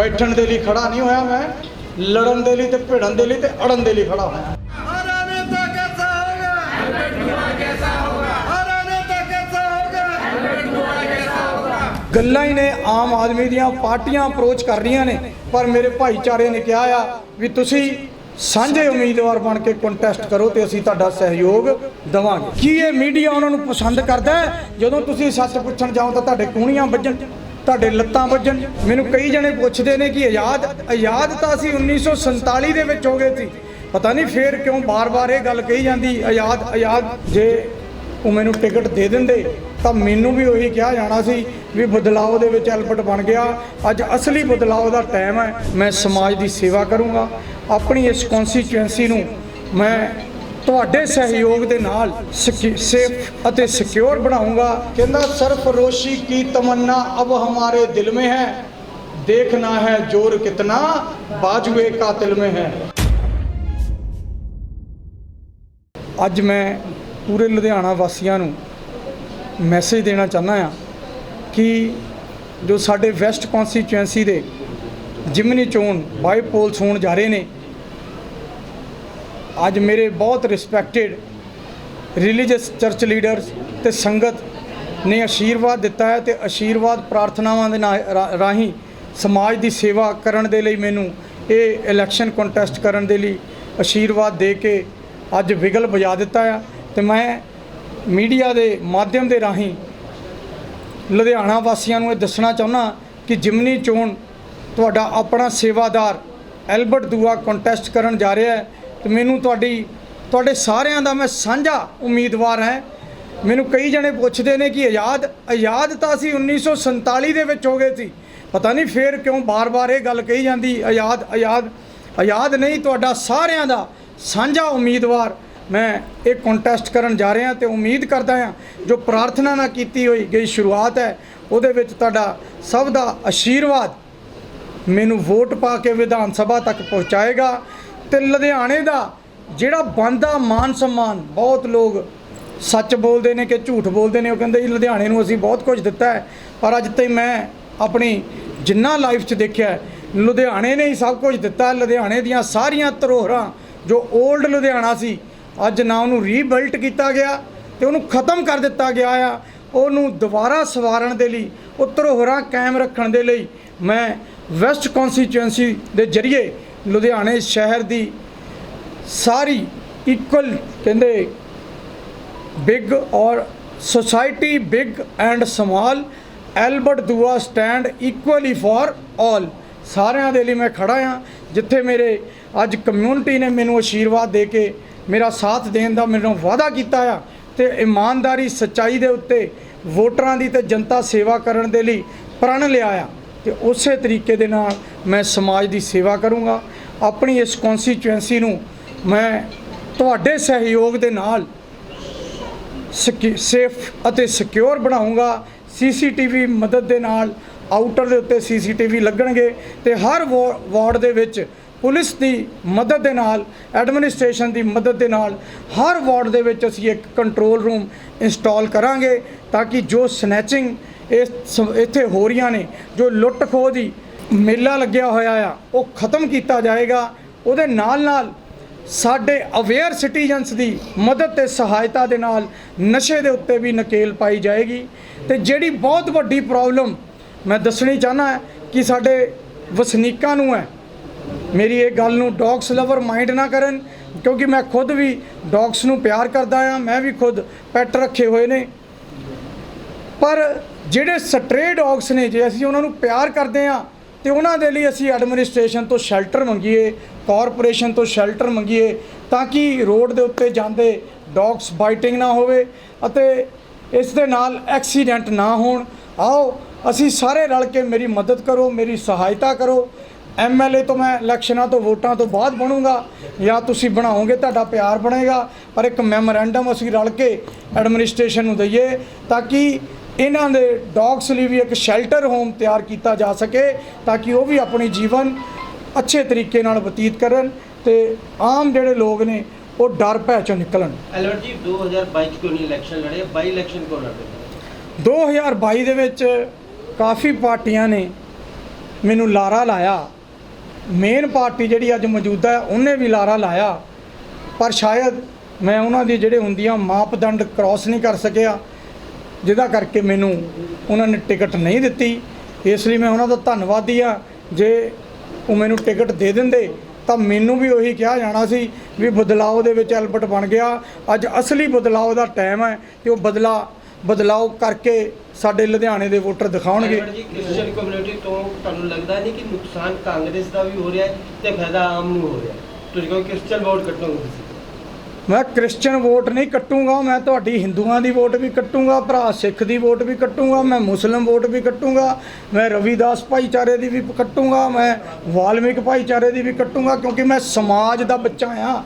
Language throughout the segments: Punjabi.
ਬੈਠਣ ਦੇ ਲਈ ਖੜਾ ਨਹੀਂ ਹੋਇਆ ਮੈਂ ਲੜਨ ਦੇ ਲਈ ਤੇ ਭਿੜਨ ਦੇ ਲਈ ਤੇ ਅੜਨ ਦੇ ਲਈ ਖੜਾ ਹੋਇਆ। ਗੱਲਾਂ ਹੀ ਨੇ ਆਮ ਆਦਮੀ ਦੀਆਂ ਪਾਰਟੀਆਂ ਅਪਰੋਚ ਕਰ ਰਹੀਆਂ ਨੇ ਪਰ ਮੇਰੇ ਭਾਈਚਾਰੇ ਨੇ ਕਿਹਾ ਆ ਵੀ ਤੁਸੀਂ ਸਾਂਝੇ ਉਮੀਦਵਾਰ ਬਣ ਕੇ ਕੰਟੈਸਟ ਕਰੋ ਤੇ ਅਸੀਂ ਤੁਹਾਡਾ ਸਹਿਯੋਗ ਦਵਾਂਗੇ। ਕੀ ਇਹ ਮੀਡੀਆ ਉਹਨਾਂ ਨੂੰ ਪਸੰਦ ਕਰਦਾ ਜਦੋਂ ਤੁਸੀਂ ਸੱਚ ਪੁੱਛਣ ਜਾਓ ਤਾਂ ਤੁਹਾਡੇ ਕੂਣੀਆਂ ਵੱਜਣ। ਤੁਹਾਡੇ ਲੱਤਾਂ ਵੱਜਣ। ਮੈਨੂੰ ਕਈ ਜਣੇ ਪੁੱਛਦੇ ਨੇ ਕਿ ਆਜ਼ਾਦ ਆਜ਼ਾਦ ਤਾਂ ਅਸੀਂ 1947 ਦੇ ਵਿੱਚ ਹੋ ਗਏ ਸੀ। ਪਤਾ ਨਹੀਂ ਫੇਰ ਕਿਉਂ ਬਾਰ-ਬਾਰ ਇਹ ਗੱਲ ਕਹੀ ਜਾਂਦੀ, ਆਜ਼ਾਦ ਆਜ਼ਾਦ, ਜੇ ਉਹ ਮੈਨੂੰ ਟਿਕਟ ਦੇ ਦਿੰਦੇ, ਤਾਂ ਮੈਨੂੰ ਵੀ ਉਹੀ ਕਿਹਾ ਜਾਣਾ ਸੀ ਵੀ ਬਦਲਾਅ ਦੇ ਵਿੱਚ ਐਲਬਰਟ ਬਣ ਗਿਆ। ਅੱਜ ਅਸਲੀ ਬਦਲਾਅ ਦਾ ਟਾਈਮ ਹੈ, ਮੈਂ ਸਮਾਜ ਦੀ ਸੇਵਾ ਕਰੂੰਗਾ। ਆਪਣੀ ਇਸ ਕਨਸਟੀਚੁਐਂਸੀ ਨੂੰ ਮੈਂ ਤੁਹਾਡੇ ਸਹਿਯੋਗ ਦੇ ਨਾਲ ਸੇਫ ਅਤੇ ਸਿਕਿਉਰ ਬਣਾਉਂਗਾ। ਕਹਿੰਦਾ ਸਰਫਰੋਸ਼ੀ ਕੀ ਤਮੰਨਾ ਅਬ ਹਮਾਰੇ ਦਿਲ ਮੇ ਹੈ? ਦੇਖਣਾ ਹੈ ਜੋਰ ਕਿਤਨਾ ਬਾਜੂਏ ਕਾਤਿਲ ਮੇ ਹੈ। ਅੱਜ ਮੈਂ ਪੂਰੇ ਲੁਧਿਆਣਾ ਵਾਸੀਆਂ ਨੂੰ ਮੈਸੇਜ ਦੇਣਾ ਚਾਹੁੰਦਾ ਆ ਕਿ ਜੋ ਸਾਡੇ ਵੈਸਟ ਕੌਂਸਟੀਚੁਐਂਸੀ ਦੇ ਜਿਮਨੀ ਚੋਣ ਬਾਈਪੋਲਸ ਹੋਣ ਜਾ ਰਹੇ ਨੇ ਅੱਜ ਮੇਰੇ ਬਹੁਤ ਰਿਸਪੈਕਟਡ ਰਿਲੀਜੀਅਸ ਚਰਚ ਲੀਡਰਸ ਤੇ ਸੰਗਤ ਨੇ ਆਸ਼ੀਰਵਾਦ ਦਿੱਤਾ ਹੈ ਤੇ ਆਸ਼ੀਰਵਾਦ ਪ੍ਰਾਰਥਨਾਵਾਂ ਦੇ ਨਾਲ ਰਾ- ਰਾਹੀਂ ਸਮਾਜ ਦੀ ਸੇਵਾ ਕਰਨ ਦੇ ਲਈ ਮੈਨੂੰ ਇਹ ਇਲੈਕਸ਼ਨ ਕੰਟੈਸਟ ਕਰਨ ਦੇ ਲਈ ਆਸ਼ੀਰਵਾਦ ਦੇ ਕੇ ਅੱਜ ਵਿਗਲ ਵਜਾ ਦਿੱਤਾ ਆ ਤੇ ਮੈਂ ਮੀਡੀਆ ਦੇ ਮਾਧਿਅਮ ਦੇ ਰਾਹੀਂ ਲੁਧਿਆਣਾ ਵਾਸੀਆਂ ਨੂੰ ਇਹ ਦੱਸਣਾ ਚਾਹੁੰਦਾ ਕਿ ਜਿਮਨੀ ਚੋਣ ਤੁਹਾਡਾ ਆਪਣਾ ਸੇਵਾਦਾਰ ਐਲਬਰਟ ਦੂਆ ਕੰਟੈਸਟ ਕਰਨ ਜਾ ਰਿਹਾ ਹੈ ਤੇ ਮੈਨੂੰ ਤੁਹਾਡੀ, ਤੁਹਾਡੇ ਸਾਰਿਆਂ ਦਾ ਮੈਂ ਸਾਂਝਾ ਉਮੀਦਵਾਰ ਹਾਂ। ਮੈਨੂੰ ਕਈ ਜਣੇ ਪੁੱਛਦੇ ਨੇ ਕਿ ਆਜ਼ਾਦ ਆਜ਼ਾਦ ਤਾਂ ਅਸੀਂ 1947 ਦੇ ਵਿੱਚ ਹੋ ਗਏ ਸੀ। ਪਤਾ ਨਹੀਂ ਫੇਰ ਕਿਉਂ ਬਾਰ-ਬਾਰ ਇਹ ਗੱਲ ਕਹੀ ਜਾਂਦੀ, ਆਜ਼ਾਦ ਆਜ਼ਾਦ ਆਜ਼ਾਦ ਨਹੀਂ, ਤੁਹਾਡਾ ਸਾਰਿਆਂ ਦਾ ਸਾਂਝਾ ਉਮੀਦਵਾਰ। ਮੈਂ ਇਹ ਕੰਟੈਸਟ ਕਰਨ ਜਾ ਰਿਹਾ ਤੇ ਉਮੀਦ ਕਰਦਾ ਹਾਂ, ਜੋ ਪ੍ਰਾਰਥਨਾ ਨਾਲ ਕੀਤੀ ਹੋਈ ਗਈ ਸ਼ੁਰੂਆਤ ਹੈ, ਉਹਦੇ ਵਿੱਚ ਤੁਹਾਡਾ ਸਭ ਦਾ ਆਸ਼ੀਰਵਾਦ ਮੈਨੂੰ ਵੋਟ ਪਾ ਕੇ ਵਿਧਾਨ ਸਭਾ ਤੱਕ ਪਹੁੰਚਾਏਗਾ। ਤੇ ਲੁਧਿਆਣੇ ਦਾ ਜਿਹੜਾ ਬੰਦਾ ਮਾਨ ਸਨਮਾਨ, ਬਹੁਤ ਲੋਕ ਸੱਚ ਬੋਲਦੇ ਨੇ ਕਿ ਝੂਠ ਬੋਲਦੇ ਨੇ, ਉਹ ਕਹਿੰਦੇ ਜੀ ਲੁਧਿਆਣੇ ਨੂੰ ਅਸੀਂ ਬਹੁਤ ਕੁਝ ਦਿੱਤਾ ਹੈ, ਪਰ ਅੱਜ ਤਾਈਂ ਮੈਂ ਆਪਣੀ ਜਿੰਨਾ ਲਾਈਫ 'ਚ ਦੇਖਿਆ ਲੁਧਿਆਣੇ ਨੇ ਹੀ ਸਭ ਕੁਝ ਦਿੱਤਾ ਲੁਧਿਆਣੇ ਦੀਆਂ ਸਾਰੀਆਂ ਧਰੋਹਰਾਂ, ਜੋ 올ਡ ਲੁਧਿਆਣਾ ਸੀ, ਅੱਜ ਨਾ ਉਹਨੂੰ ਰੀਬਿਲਟ ਕੀਤਾ ਗਿਆ ਤੇ ਉਹਨੂੰ ਖਤਮ ਕਰ ਦਿੱਤਾ ਗਿਆ ਆ, ਉਹਨੂੰ ਦੁਬਾਰਾ ਸਵਾਰਨ ਦੇ ਲਈ, ਉਹ ਧਰੋਹਰਾਂ ਕਾਇਮ ਰੱਖਣ ਦੇ ਲਈ ਮੈਂ ਵੈਸਟ ਕਨਸਟੀਚੁਐਂਸੀ ਦੇ ਜ਼ਰੀਏ ਲੁਧਿਆਣੇ ਸ਼ਹਿਰ ਦੀ ਸਾਰੀ ਇਕੁਅਲ ਕਹਿੰਦੇ big or society big and small Albert ਦੂਆ ਸਟੈਂਡ ਇਕੁਅਲੀ ਫॉर ਆਲ ਸਾਰਿਆਂ ਦੇ ਲਈ ਮੈਂ ਖੜਾ ਆ ਜਿੱਥੇ ਮੇਰੇ ਅੱਜ ਕਮਿਊਨਿਟੀ ਨੇ ਮੈਨੂੰ ਆਸ਼ੀਰਵਾਦ ਦੇ ਕੇ ਮੇਰਾ ਸਾਥ ਦੇਣ ਦਾ ਮੈਨੂੰ ਵਾਅਦਾ ਕੀਤਾ ਆ ਤੇ ਇਮਾਨਦਾਰੀ, ਸੱਚਾਈ ਦੇ ਉੱਤੇ ਵੋਟਰਾਂ ਦੀ ਤੇ ਜਨਤਾ ਸੇਵਾ ਕਰਨ ਦੇ ਲਈ ਪ੍ਰਣ ਲਿਆ ਆ। ਤੇ ਉਸੇ ਤਰੀਕੇ ਦੇ ਨਾਲ ਮੈਂ ਸਮਾਜ ਦੀ ਸੇਵਾ ਕਰੂੰਗਾ। ਆਪਣੀ ਇਸ ਕਨਸਟੀਚੁਐਂਸੀ ਨੂੰ ਮੈਂ ਤੁਹਾਡੇ ਸਹਿਯੋਗ ਦੇ ਨਾਲ ਸਕੀ- ਸੇਫ ਅਤੇ ਸਿਕਿਉਰ ਬਣਾਉਂਗਾ। ਸੀਸੀਟੀਵੀ ਮਦਦ ਦੇ ਨਾਲ ਆਊਟਰ ਦੇ ਉੱਤੇ ਸੀਸੀਟੀਵੀ ਲੱਗਣਗੇ ਤੇ ਹਰ ਵਾ- ਵਾਰਡ ਦੇ ਵਿੱਚ ਪੁਲਿਸ ਦੀ ਮਦਦ ਦੇ ਨਾਲ ਐਡਮਿਨਿਸਟ੍ਰੇਸ਼ਨ ਦੀ ਮਦਦ ਦੇ ਨਾਲ ਹਰ ਵਾਰਡ ਦੇ ਵਿੱਚ ਅਸੀਂ ਇੱਕ ਕੰਟਰੋਲ ਰੂਮ ਇੰਸਟਾਲ ਕਰਾਂਗੇ ਤਾਂ ਕਿ ਜੋ ਸਨੈਚਿੰਗ ਇਸ ਸ- ਇੱਥੇ ਹੋ ਰਹੀਆਂ ਨੇ, ਜੋ ਲੁੱਟ ਖੋਹ ਦੀ ਮੇਲਾ ਲੱਗਿਆ ਹੋਇਆ ਆ, ਉਹ ਖਤਮ ਕੀਤਾ ਜਾਏਗਾ। ਉਹਦੇ ਨਾਲ ਨਾਲ ਸਾਡੇ ਅਵੇਅਰ ਸਿਟੀਜ਼ਨਸ ਦੀ ਮਦਦ ਤੇ ਸਹਾਇਤਾ ਦੇ ਨਾਲ ਨਸ਼ੇ ਦੇ ਉੱਤੇ ਵੀ ਨਕੇਲ ਪਾਈ ਜਾਏਗੀ। ਤੇ ਜਿਹੜੀ ਬਹੁਤ ਵੱਡੀ ਪ੍ਰੋਬਲਮ ਮੈਂ ਦੱਸਣੀ ਚਾਹਨਾ ਕਿ ਸਾਡੇ ਵਸਨੀਕਾਂ ਨੂੰ ਹੈ। ਮੇਰੀ ਇਹ ਗੱਲ ਨੂੰ ਡੌਗਸ ਲਵਰ ਮਾਈਂਡ ਨਾ ਕਰਨ, ਕਿਉਂਕਿ ਮੈਂ ਖੁਦ ਵੀ ਡੌਗਸ ਨੂੰ ਪਿਆਰ ਕਰਦਾ ਆ, ਮੈਂ ਵੀ ਖੁਦ ਪੈਟ ਰੱਖੇ ਹੋਏ ਨੇ। ਪਰ ਜਿਹੜੇ ਸਟਰੇ ਡੌਗਸ ਨੇ ਜੇ ਅਸੀਂ ਉਹਨਾਂ ਨੂੰ ਪਿਆਰ ਕਰਦੇ ਆ ਤੇ ਉਹਨਾਂ ਦੇ ਲਈ ਅਸੀਂ ਐਡਮਿਨਿਸਟ੍ਰੇਸ਼ਨ ਤੋਂ ਸ਼ੈਲਟਰ ਮੰਗੀਏ ਕਾਰਪੋਰੇਸ਼ਨ ਤੋਂ ਸ਼ੈਲਟਰ ਮੰਗੀਏ, ਤਾਂ ਕਿ ਰੋਡ ਦੇ ਉੱਤੇ ਜਾਂਦੇ ਡੌਗਸ ਬਾਈਟਿੰਗ ਨਾ ਹੋਵੇ ਅਤੇ ਇਸ ਦੇ ਨਾਲ ਐਕਸੀਡੈਂਟ ਨਾ ਹੋਣ। ਆਓ, ਅਸੀਂ ਸਾਰੇ ਰਲ ਕੇ ਮੇਰੀ ਮਦਦ ਕਰੋ, ਮੇਰੀ ਸਹਾਇਤਾ ਕਰੋ। ਐਮਐਲਏ ਤੋਂ ਮੈਂ ਇਲੈਕਸ਼ਨਾਂ ਤੋਂ ਵੋਟਾਂ ਤੋਂ ਬਾਅਦ ਬਣੂੰਗਾ। ਜਾਂ ਤੁਸੀਂ ਬਣਾਓਗੇ, ਤੁਹਾਡਾ ਪਿਆਰ ਬਣੇਗਾ, ਪਰ ਇੱਕ ਮੈਮੋਰੈਂਡਮ ਅਸੀਂ ਰਲ ਕੇ ਐਡਮਿਨਿਸਟ੍ਰੇਸ਼ਨ ਨੂੰ ਦਈਏ, ਤਾਂ ਕਿ ਇਹਨਾਂ ਦੇ ਡੌਗਸ ਲਈ ਵੀ ਇੱਕ ਸ਼ੈਲਟਰ ਹੋਮ ਤਿਆਰ ਕੀਤਾ ਜਾ ਸਕੇ ਤਾਂ ਕਿ ਉਹ ਵੀ ਆਪਣੀ ਜੀਵਨ ਅੱਛੇ ਤਰੀਕੇ ਨਾਲ ਬਤੀਤ ਕਰਨ ਤੇ ਆਮ ਜਿਹੜੇ ਲੋਕ ਨੇ ਉਹ ਡਰ ਭੈ ਚੋਂ ਨਿਕਲਣ। ਐਲਵਰ ਜੀ 2022 ਚ ਕਿਉਂ ਨਹੀਂ ਇਲੈਕਸ਼ਨ ਲੜੇ? ਬਾਈ ਇਲੈਕਸ਼ਨ ਕਿਉਂ ਲੜਦੇ 2022 ਦੇ ਵਿੱਚ ਕਾਫੀ ਪਾਰਟੀਆਂ ਨੇ ਮੈਨੂੰ ਲਾਰਾ ਲਾਇਆ। ਮੇਨ ਪਾਰਟੀ ਜਿਹੜੀ ਅੱਜ ਮੌਜੂਦਾ ਹੈ ਉਹਨੇ ਵੀ ਲਾਰਾ ਲਾਇਆ। ਪਰ ਸ਼ਾਇਦ ਮੈਂ ਉਹਨਾਂ ਦੀ ਜਿਹੜੇ ਹੁੰਦੀਆਂ ਮਾਪਦੰਡ ਕ੍ਰਾਸ ਨਹੀਂ ਕਰ ਸਕਿਆ। ਜਿਹਦਾ ਕਰਕੇ ਮੈਨੂੰ ਉਹਨਾਂ ਨੇ ਟਿਕਟ ਨਹੀਂ ਦਿੱਤੀ। ਇਸ ਲਈ ਮੈਂ ਉਹਨਾਂ ਦਾ ਧੰਨਵਾਦੀ ਆ ਜੇ ਉਹ ਮੈਨੂੰ ਟਿਕਟ ਦੇ ਦਿੰਦੇ, ਤਾਂ ਮੈਨੂੰ ਵੀ ਉਹੀ ਕਿਹਾ ਜਾਣਾ ਸੀ ਵੀ ਬਦਲਾਅ ਦੇ ਵਿੱਚ ਐਲਬਰਟ ਬਣ ਗਿਆ। ਅੱਜ ਅਸਲੀ ਬਦਲਾਅ ਦਾ ਟਾਈਮ ਹੈ ਤੇ ਉਹ ਬਦਲਾ ਬਦਲਾਅ ਕਰਕੇ ਸਾਡੇ ਲੁਧਿਆਣੇ ਦੇ ਵੋਟਰ ਦਿਖਾਉਣਗੇ। ਕ੍ਰਿਸਚੀਅਨ ਕਮਿਊਨਿਟੀ ਤੋਂ ਤੁਹਾਨੂੰ ਲੱਗਦਾ ਨਹੀਂ ਕਿ ਨੁਕਸਾਨ ਕਾਂਗਰਸ ਦਾ ਵੀ ਹੋ ਰਿਹਾ ਹੈ ਤੇ ਫਾਇਦਾ ਆਮ ਨੂੰ ਹੋ ਰਿਹਾ ਤੁਸੀਂ ਕਹੋ ਕ੍ਰਿਸਚੀਅਨ ਵੋਟ ਕੱਟੋਗੇ ਤੁਸੀਂ। ਮੈਂ ਕ੍ਰਿਸਚੀਅਨ ਵੋਟ ਨਹੀਂ ਕੱਟੂੰਗਾ, ਮੈਂ ਤੁਹਾਡੀ ਹਿੰਦੂਆਂ ਦੀ ਵੋਟ ਵੀ ਕੱਟੂੰਗਾ, ਭਰਾ ਸਿੱਖ ਦੀ ਵੋਟ ਵੀ ਕੱਟੂੰਗਾ, ਮੈਂ ਮੁਸਲਮ ਵੋਟ ਵੀ ਕੱਟੂੰਗਾ, ਮੈਂ ਰਵੀਦਾਸ ਭਾਈਚਾਰੇ ਦੀ ਵੀ ਕੱਟੂੰਗਾ, ਮੈਂ ਵਾਲਮੀਕ ਭਾਈਚਾਰੇ ਦੀ ਵੀ ਕੱਟੂੰਗਾ, ਕਿਉਂਕਿ ਮੈਂ ਸਮਾਜ ਦਾ ਬੱਚਾ ਆ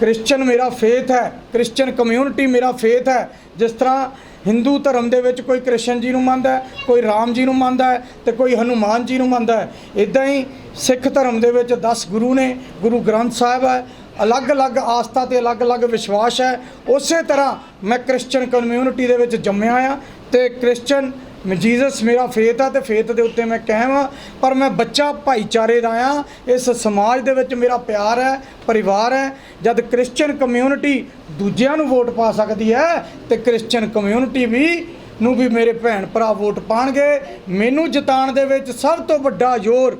ਕ੍ਰਿਸਚੀਅਨ ਮੇਰਾ ਫੇਥ ਹੈ ਕ੍ਰਿਸਚੀਅਨ ਕਮਿਊਨਿਟੀ ਮੇਰਾ ਫੇਥ ਹੈ। ਜਿਸ ਤਰ੍ਹਾਂ ਹਿੰਦੂ ਧਰਮ ਦੇ ਵਿੱਚ ਕੋਈ ਕ੍ਰਿਸ਼ਨ ਜੀ ਨੂੰ ਮੰਨਦਾ ਕੋਈ ਰਾਮ ਜੀ ਨੂੰ ਮੰਨਦਾ ਹੈ ਤੇ ਕੋਈ ਹਨੂਮਾਨ ਜੀ ਨੂੰ ਮੰਨਦਾ ਹੈ। ਇਦਾਂ ਹੀ ਸਿੱਖ ਧਰਮ ਦੇ ਵਿੱਚ 10 ਗੁਰੂ ਨੇ, ਗੁਰੂ ਗ੍ਰੰਥ ਸਾਹਿਬ ਹੈ ਅਲੱਗ-ਅਲੱਗ ਆਸਥਾ ਤੇ ਅਲੱਗ-ਅਲੱਗ ਵਿਸ਼ਵਾਸ ਹੈ। ਉਸੇ ਤਰ੍ਹਾਂ ਮੈਂ ਕ੍ਰਿਸਚੀਅਨ ਕਮਿਊਨਿਟੀ ਦੇ ਵਿੱਚ ਜੰਮਿਆ ਆ ਤੇ ਕ੍ਰਿਸਚੀਅਨ ਜੀਸਸ ਮੇਰਾ ਫੇਥ ਆ ਤੇ ਫੇਥ ਦੇ ਉੱਤੇ ਮੈਂ ਕਾਇਮ ਆ, ਪਰ ਮੈਂ ਬੱਚਾ ਭਾਈਚਾਰੇ ਦਾ ਆ। ਇਸ ਸਮਾਜ ਦੇ ਵਿੱਚ ਮੇਰਾ ਪਿਆਰ ਹੈ, ਪਰਿਵਾਰ ਹੈ। ਜਦ ਕ੍ਰਿਸਚੀਅਨ ਕਮਿਊਨਿਟੀ ਦੂਜਿਆਂ ਨੂੰ ਵੋਟ ਪਾ ਸਕਦੀ ਹੈ, ਤੇ ਕ੍ਰਿਸਚੀਅਨ ਕਮਿਊਨਿਟੀ ਵੀ ਨੂੰ ਵੀ ਮੇਰੇ ਭੈਣ ਭਰਾ ਵੋਟ ਪਾਣਗੇ। ਮੈਨੂੰ ਜਿਤਾਉਣ ਦੇ ਵਿੱਚ ਸਭ ਤੋਂ ਵੱਡਾ ਜ਼ੋਰ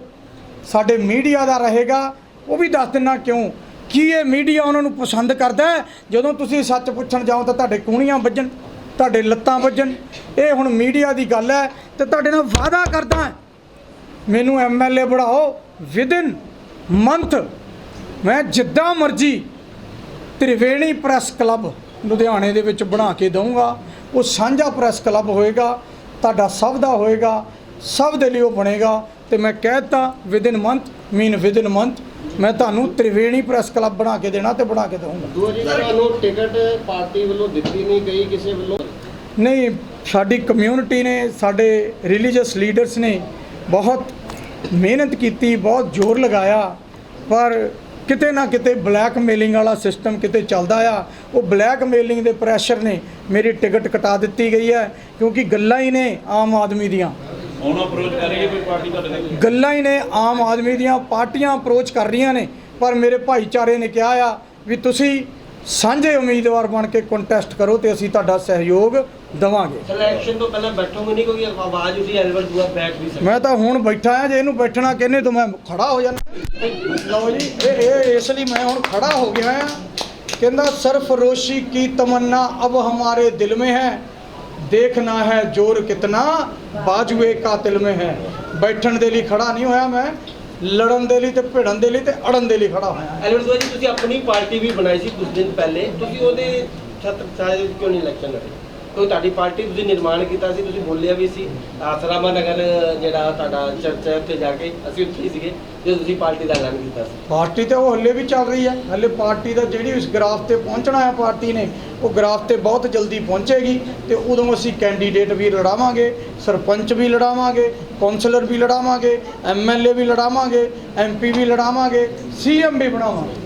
ਸਾਡੇ ਮੀਡੀਆ ਦਾ ਰਹੇਗਾ। ਉਹ ਵੀ ਦੱਸ ਦਿੰਨਾ ਕਿਉਂ? ਕੀ ਇਹ ਮੀਡੀਆ ਉਹਨਾਂ ਨੂੰ ਪਸੰਦ ਕਰਦਾ ਜਦੋਂ ਤੁਸੀਂ ਸੱਚ ਪੁੱਛਣ ਜਾਓ ਤਾਂ ਤੁਹਾਡੇ ਕੂਣੀਆਂ ਵੱਜਣ, ਤੁਹਾਡੇ ਲੱਤਾਂ ਵੱਜਣ। ਇਹ ਹੁਣ ਮੀਡੀਆ ਦੀ ਗੱਲ ਹੈ ਤੇ ਤੁਹਾਡੇ ਨਾਲ ਵਾਅਦਾ ਕਰਦਾ ਹਾਂ। ਮੈਨੂੰ ਐਮਐਲਏ ਬਣਾਓ ਵਿਦਿਨ ਮੰਥ ਮੈਂ ਜਿੱਦਾਂ ਮਰਜ਼ੀ ਤ੍ਰਿਵੇਣੀ ਪ੍ਰੈਸ ਕਲੱਬ ਲੁਧਿਆਣੇ ਦੇ ਵਿੱਚ ਬਣਾ ਕੇ ਦਊਂਗਾ। ਉਹ ਸਾਂਝਾ ਪ੍ਰੈਸ ਕਲੱਬ ਹੋਏਗਾ, ਤੁਹਾਡਾ ਸਭ ਦਾ ਹੋਏਗਾ, ਸਭ ਦੇ ਲਈ ਉਹ ਬਣੇਗਾ। ਤੇ ਮੈਂ ਕਹਿਤਾ within month mean within month ਮੈਂ ਤੁਹਾਨੂੰ ਤ੍ਰਿਵੇਣੀ ਪ੍ਰੈਸ ਕਲੱਬ ਬਣਾ ਕੇ ਦੇਣਾ ਤੇ ਬਣਾ ਕੇ ਦਊਂਗਾ। ਦੂਜੀ ਤੁਹਾਨੂੰ ਟਿਕਟ ਪਾਰਟੀ ਵੱਲੋਂ ਦਿੱਤੀ ਨਹੀਂ ਗਈ ਕਿਸੇ ਵੱਲੋਂ? ਨਹੀਂ ਸਾਡੀ ਕਮਿਊਨਿਟੀ ਨੇ ਸਾਡੇ ਰਿਲੀਜੀਅਸ ਲੀਡਰਸ ਨੇ ਬਹੁਤ ਮਿਹਨਤ ਕੀਤੀ ਬਹੁਤ ਜ਼ੋਰ ਲਗਾਇਆ ਪਰ ਕਿਤੇ ਨਾ ਕਿਤੇ ਬਲੈਕਮੇਲਿੰਗ ਵਾਲਾ ਸਿਸਟਮ ਕਿਤੇ ਚੱਲਦਾ ਆ। ਉਹ ਬਲੈਕਮੇਲਿੰਗ ਦੇ ਪ੍ਰੈਸ਼ਰ ਨੇ ਮੇਰੀ ਟਿਕਟ ਕਟਾ ਦਿੱਤੀ ਗਈ ਹੈ ਕਿਉਂਕਿ ਗੱਲਾਂ ਹੀ ਨੇ ਆਮ ਆਦਮੀ ਦੀਆਂ। ਗੱਲਾਂ ਹੀ ਨੇ ਆਮ ਆਦਮੀ ਦੀਆਂ ਪਾਰਟੀਆਂ ਅਪਰੋਚ ਕਰ ਰਹੀਆਂ ਨੇ ਪਰ ਮੇਰੇ ਭਾਈਚਾਰੇ ਨੇ ਕਿਹਾ ਆ ਵੀ ਤੁਸੀਂ ਸਾਂਝੇ ਉਮੀਦਵਾਰ ਬਣ ਕੇ ਕੰਟੈਸਟ ਕਰੋ ਤੇ ਅਸੀਂ ਤੁਹਾਡਾ ਸਹਿਯੋਗ ਦਵਾਂਗੇ। ਸਿਲੈਕਸ਼ਨ ਤੋਂ ਪਹਿਲਾਂ ਬੈਠੋਗੇ ਨਹੀਂ ਕੋਈ ਆਵਾਜ਼ ਉਸੀ ਐਲਵਰ ਦੂਆ ਬੈਠ ਵੀ ਸਕਦਾ। ਮੈਂ ਤਾਂ ਹੁਣ ਬੈਠਾ ਆ ਜੇ ਇਹਨੂੰ ਬੈਠਣਾ ਕਹਿੰਦੇ ਤਾਂ ਮੈਂ ਖੜਾ ਹੋ ਜਾਣਾ ਲਓ ਜੀ। ਇਹ ਇਹ ਇਸ ਲਈ ਮੈਂ ਹੁਣ ਖੜਾ ਹੋ ਗਿਆ ਆ। ਕਹਿੰਦਾ ਸਰਫ ਰੋਸ਼ੀ ਕੀ ਤਮੰਨਾ ਅਬ ਹਮਾਰੇ ਦਿਲ ਮੇ ਹੈ। ਦੇਖਣਾ ਹੈ ਜ਼ੋਰ ਕਿਤਨਾ, ਬਾਜੂਏ ਕਾਤਿਲ में है ਬੈਠਣ ਦੇ ਲਈ ਖੜਾ ਨਹੀਂ ਹੋਇਆ ਮੈਂ, ਲੜਨ ਦੇ ਲਈ ਤੇ ਭਿੜਨ ਦੇ ਲਈ ਤੇ ਅੜਨ ਦੇ ਲਈ ਖੜਾ ਹੋਇਆ। ਐਲਬਰਟ ਜੀ, ਤੁਸੀਂ ਆਪਣੀ ਪਾਰਟੀ ਵੀ ਬਣਾਈ ਸੀ ਕੁਝ ਦਿਨ ਪਹਿਲੇ। ਤੁਸੀਂ ਉਹਦੇ ਛਤਰ ਛਾਇਆ ਕਿਉਂ ਨਹੀਂ ਇਲੈਕਸ਼ਨ ਲੜੇ? ਕਿਉਂ ਤੁਹਾਡੀ ਪਾਰਟੀ ਤੁਸੀਂ ਨਿਰਮਾਣ ਕੀਤਾ ਸੀ, ਤੁਸੀਂ ਬੋਲਿਆ ਵੀ ਸੀ। ਆਸਰਾਮਾ ਨਗਰ, ਜਿਹੜਾ ਤੁਹਾਡਾ ਚਰਚ ਹੈ, ਉੱਥੇ ਜਾ ਕੇ ਅਸੀਂ ਉੱਥੇ ਹੀ ਸੀਗੇ, ਜਦੋਂ ਤੁਸੀਂ ਪਾਰਟੀ ਦਾ ਐਲਾਨ ਕੀਤਾ ਸੀ। ਪਾਰਟੀ ਤੇ ਉਹ ਹੱਲੇ ਵੀ ਚੱਲ ਰਹੀ ਹੈ। ਹੱਲੇ ਪਾਰਟੀ ਦਾ ਜਿਹੜੀ ਉਸ ਗ੍ਰਾਫ ਤੇ ਪਹੁੰਚਣਾ ਹੈ ਪਾਰਟੀ ਨੇ, ਉਹ ਗ੍ਰਾਫ ਤੇ ਬਹੁਤ ਜਲਦੀ ਪਹੁੰਚੇਗੀ ਤੇ ਉਦੋਂ ਅਸੀਂ ਕੈਂਡੀਡੇਟ ਵੀ ਲੜਾਵਾਂਗੇ, ਸਰਪੰਚ ਵੀ ਲੜਾਵਾਂਗੇ, ਕੌਂਸਲਰ ਵੀ ਲੜਾਵਾਂਗੇ ਐਮਐਲਏ ਵੀ ਲੜਾਵਾਂਗੇ ਐਮਪੀ ਵੀ ਲੜਾਵਾਂਗੇ ਸੀਐਮ ਵੀ ਬਣਾਵਾਂਗੇ।